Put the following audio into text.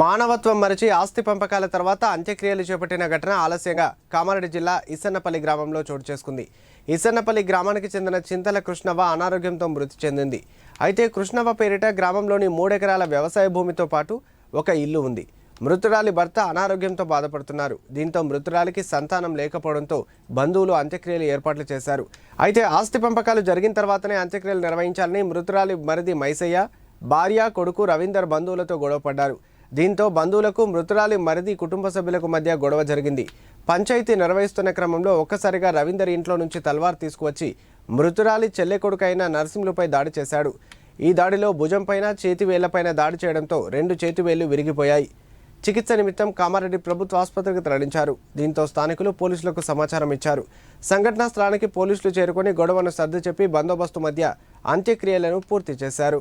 మానవత్వం మరిచి ఆస్తి పంపకాల తర్వాత అంత్యక్రియలు చేపట్టిన ఘటన ఆలస్యంగా కామారెడ్డి జిల్లా ఇసన్నపల్లి గ్రామంలో చోటు చేసుకుంది. ఇసన్నపల్లి గ్రామానికి చెందిన చింతల కృష్ణవ్వ అనారోగ్యంతో మృతి చెందింది. అయితే కృష్ణవ్వ పేరిట గ్రామంలోని మూడెకరాల వ్యవసాయ భూమితో పాటు ఒక ఇల్లు ఉంది. మృతురాలి భర్త అనారోగ్యంతో బాధపడుతున్నారు. దీంతో మృతురాలికి సంతానం లేకపోవడంతో బంధువులు అంత్యక్రియలు ఏర్పాట్లు చేశారు. అయితే ఆస్తి పంపకాలు జరిగిన తర్వాతనే అంత్యక్రియలు నిర్వహించాలని మృతురాలి మరిది మైసయ్య భార్య కొడుకు రవీందర్ బంధువులతో గొడవపడ్డారు. దీంతో బంధువులకు మృతురాలి మరిది కుటుంబ సభ్యులకు మధ్య గొడవ జరిగింది. పంచాయతీ నిర్వహిస్తున్న క్రమంలో ఒక్కసారిగా రవీందర్ ఇంట్లో నుంచి తల్వార్ తీసుకువచ్చి మృతురాలి చెల్లె కొడుకైన నరసింహులపై దాడి చేశాడు. ఈ దాడిలో భుజంపైన చేతివేళ్ళపైన దాడి చేయడంతో రెండు చేతివేళ్ళు విరిగిపోయాయి. చికిత్స నిమిత్తం కామారెడ్డి ప్రభుత్వ ఆసుపత్రికి తరలించారు. దీంతో స్థానికులు పోలీసులకు సమాచారం ఇచ్చారు. సంఘటనా స్థలానికి పోలీసులు చేరుకొని గొడవను సర్ది చెప్పి బందోబస్తు మధ్య అంత్యక్రియలను పూర్తి చేశారు.